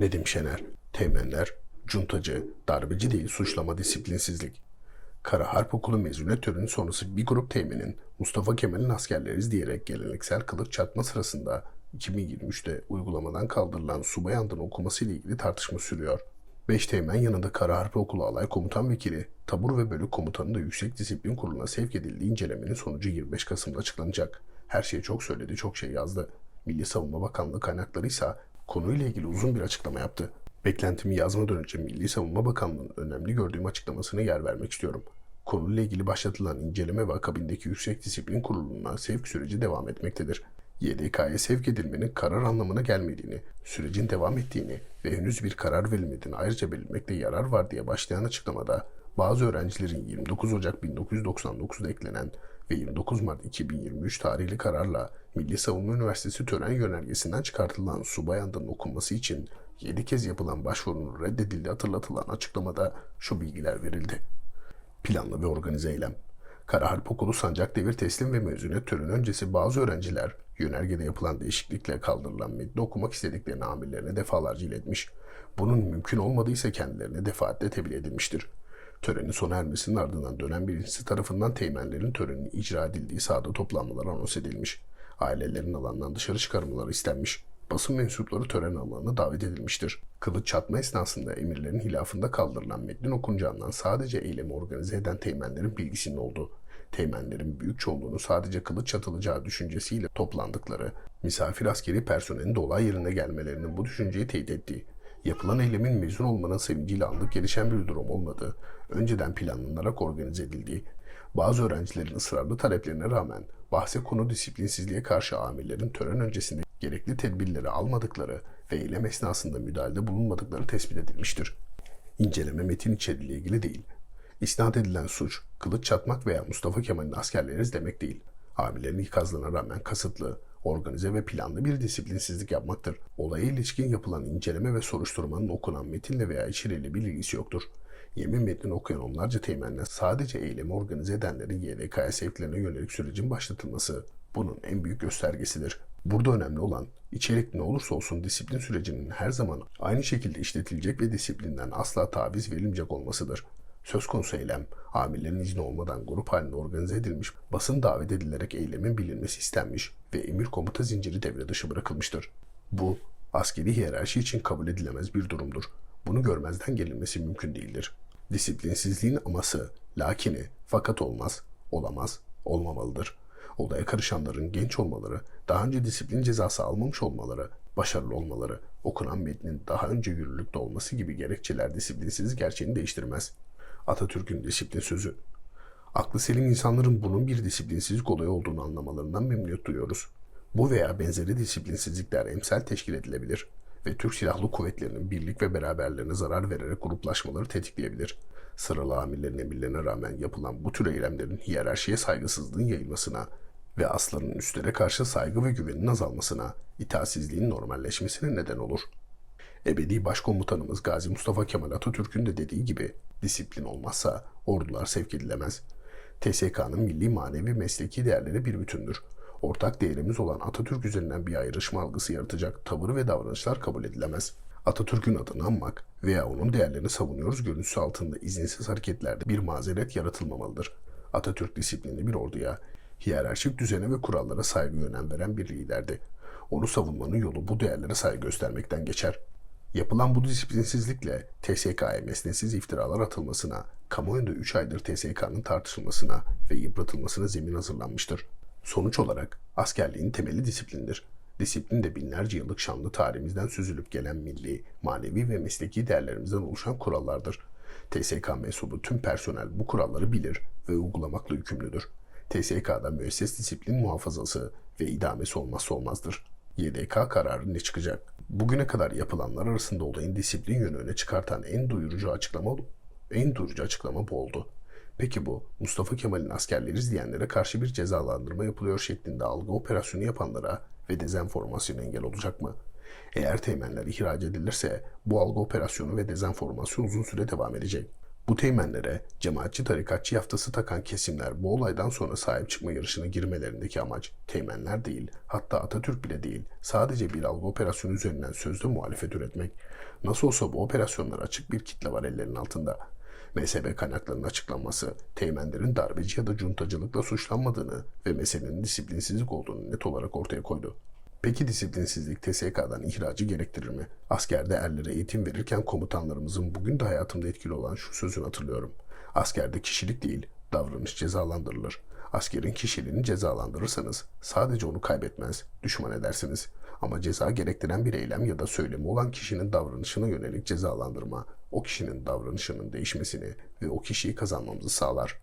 Nedim Şener, teğmenler, cuntacı, darbeci değil suçlama disiplinsizlik. Kara Harp Okulu mezuniyet töreni sonrası bir grup teğmenin Mustafa Kemal'in askerleriz diyerek geleneksel kılıç çatma sırasında 2023'te uygulamadan kaldırılan subay andını okuması ile ilgili tartışma sürüyor. Beş teğmen yanında Kara Harp Okulu Alay Komutan Vekili, tabur ve bölük komutanı da Yüksek Disiplin Kurulu'na sevk edildiği incelemenin sonucu 25 Kasım'da açıklanacak. Her şeyi çok söyledi, çok şey yazdı. Milli Savunma Bakanlığı kaynakları ise konuyla ilgili uzun bir açıklama yaptı. Beklentimi yazmadan önce Milli Savunma Bakanlığı'nın önemli gördüğüm açıklamasına yer vermek istiyorum. Konuyla ilgili başlatılan inceleme ve akabindeki Yüksek Disiplin Kurulu'na sevk süreci devam etmektedir. YDK'ya sevk edilmenin karar anlamına gelmediğini, sürecin devam ettiğini ve henüz bir karar verilmediğini ayrıca belirtmekte yarar var diye başlayan açıklamada bazı öğrencilerin 29 Ocak 1999'da eklenen ve 29 Mart 2023 tarihli kararla Milli Savunma Üniversitesi tören yönergesinden çıkartılan subay andının okunması için 7 kez yapılan başvurunun reddedildiği hatırlatılan açıklamada şu bilgiler verildi. Planlı ve organize eylem. Kara Harp Okulu sancak devir teslim ve mezuniyet töreni öncesi bazı öğrenciler yönergede yapılan değişiklikle kaldırılan metni okumak istediklerini amirlerine defalarca iletmiş. Bunun mümkün olmadıysa kendilerine defaatle tebliğ edilmiştir. Törenin sona ermesinin ardından dönem birincisi tarafından teğmenlerin töreninin icra edildiği sahada toplanmalar anons edilmiş. Ailelerin alandan dışarı çıkarmaları istenmiş. Basın mensupları tören alanına davet edilmiştir. Kılıç çatma esnasında emirlerin hilafında kaldırılan metnin okunacağından sadece eylemi organize eden teğmenlerin bilgisinin olduğu, teğmenlerin büyük çoğunluğunu sadece kılıç çatılacağı düşüncesiyle toplandıkları, misafir askeri personelin de yerine gelmelerinin bu düşünceyi teyit ettiği, yapılan eylemin mezun olmanın sevinciyle anlık gelişen bir durum olmadığı, önceden planlanarak organize edildiği, bazı öğrencilerin ısrarlı taleplerine rağmen bahse konu disiplinsizliğe karşı amirlerin tören öncesinde gerekli tedbirleri almadıkları ve eylem esnasında müdahalede bulunmadıkları tespit edilmiştir. İnceleme metin içeriğiyle ilgili değil. İsnat edilen suç, kılıç çatmak veya Mustafa Kemal'in askerleriz demek değil. Amirlerin ikazlarına rağmen kasıtlı, organize ve planlı bir disiplinsizlik yapmaktır. Olaya ilişkin yapılan inceleme ve soruşturmanın okunan metinle veya içeriğiyle bir ilgisi yoktur. Yemin metnini okuyan onlarca teğmenle sadece eylemi organize edenlerin YDK'ya sevklerine yönelik sürecin başlatılması bunun en büyük göstergesidir. Burada önemli olan içerik ne olursa olsun disiplin sürecinin her zaman aynı şekilde işletilecek ve disiplinden asla taviz verilmeyecek olmasıdır. Söz konusu eylem, amirlerin izni olmadan grup halinde organize edilmiş, basın davet edilerek eylemin bilinmesi istenmiş ve emir komuta zinciri devre dışı bırakılmıştır. Bu, askeri hiyerarşi için kabul edilemez bir durumdur. Bunu görmezden gelinmesi mümkün değildir. Disiplinsizliğin aması, lakini, fakat olmaz, olamaz, olmamalıdır. Olaya karışanların genç olmaları, daha önce disiplin cezası almamış olmaları, başarılı olmaları, okunan metnin daha önce yürürlükte olması gibi gerekçeler disiplinsizlik gerçeğini değiştirmez. Atatürk'ün disiplin sözü. Aklı selim insanların bunun bir disiplinsizlik olayı olduğunu anlamalarından memnuniyet duyuyoruz. Bu veya benzeri disiplinsizlikler emsal teşkil edilebilir ve Türk Silahlı Kuvvetleri'nin birlik ve beraberlerine zarar vererek gruplaşmaları tetikleyebilir. Sıralı amirlerin emirlerine rağmen yapılan bu tür eylemlerin hiyerarşiye saygısızlığın yayılmasına ve aslanın üstlere karşı saygı ve güvenin azalmasına, itaatsizliğin normalleşmesine neden olur. Ebedi Başkomutanımız Gazi Mustafa Kemal Atatürk'ün de dediği gibi disiplin olmazsa ordular sevk edilemez. TSK'nın milli manevi mesleki değerleri bir bütündür. Ortak değerimiz olan Atatürk üzerinden bir ayrışma algısı yaratacak tavır ve davranışlar kabul edilemez. Atatürk'ün adını anmak veya onun değerlerini savunuyoruz görüntüsü altında izinsiz hareketlerde bir mazeret yaratılmamalıdır. Atatürk disiplinli bir orduya, hiyerarşik düzene ve kurallara saygı önem veren bir liderdi. Onu savunmanın yolu bu değerlere saygı göstermekten geçer. Yapılan bu disiplinsizlikle TSK'ya mesnetsiz iftiralar atılmasına, kamuoyunda 3 aydır TSK'nın tartışılmasına ve yıpratılmasına zemin hazırlanmıştır. Sonuç olarak askerliğin temeli disiplindir. Disiplin de binlerce yıllık şanlı tarihimizden süzülüp gelen milli, manevi ve mesleki değerlerimizden oluşan kurallardır. TSK mensubu tüm personel bu kuralları bilir ve uygulamakla yükümlüdür. TSK'da müesses disiplin muhafazası ve idamesi olmazsa olmazdır. YDK kararı ne çıkacak? Bugüne kadar yapılanlar arasında olayın disiplin yönü öne çıkartan en duyurucu açıklama en duyurucu açıklama bu oldu. Peki bu Mustafa Kemal'in askerleriz diyenlere karşı bir cezalandırma yapılıyor şeklinde algı operasyonu yapanlara ve dezenformasyona engel olacak mı? Eğer teğmenler ihraç edilirse bu algı operasyonu ve dezenformasyon uzun süre devam edecek. Bu teğmenlere cemaatçi tarikatçı yaftası takan kesimler bu olaydan sonra sahip çıkma yarışına girmelerindeki amaç teğmenler değil, hatta Atatürk bile değil, sadece bir algı operasyonu üzerinden sözde muhalefet üretmek. Nasıl olsa bu operasyonlar açık bir kitle var ellerinin altında. MSB kaynaklarının açıklanması, teğmenlerin darbeci ya da cuntacılıkla suçlanmadığını ve meselenin disiplinsizlik olduğunu net olarak ortaya koydu. Peki disiplinsizlik TSK'dan ihracı gerektirir mi? Askerde erlere eğitim verirken komutanlarımızın bugün de hayatımda etkili olan şu sözünü hatırlıyorum. Askerde kişilik değil, davranış cezalandırılır. Askerin kişiliğini cezalandırırsanız sadece onu kaybetmez, düşman edersiniz. Ama ceza gerektiren bir eylem ya da söylemi olan kişinin davranışına yönelik cezalandırma, o kişinin davranışının değişmesini ve o kişiyi kazanmamızı sağlar.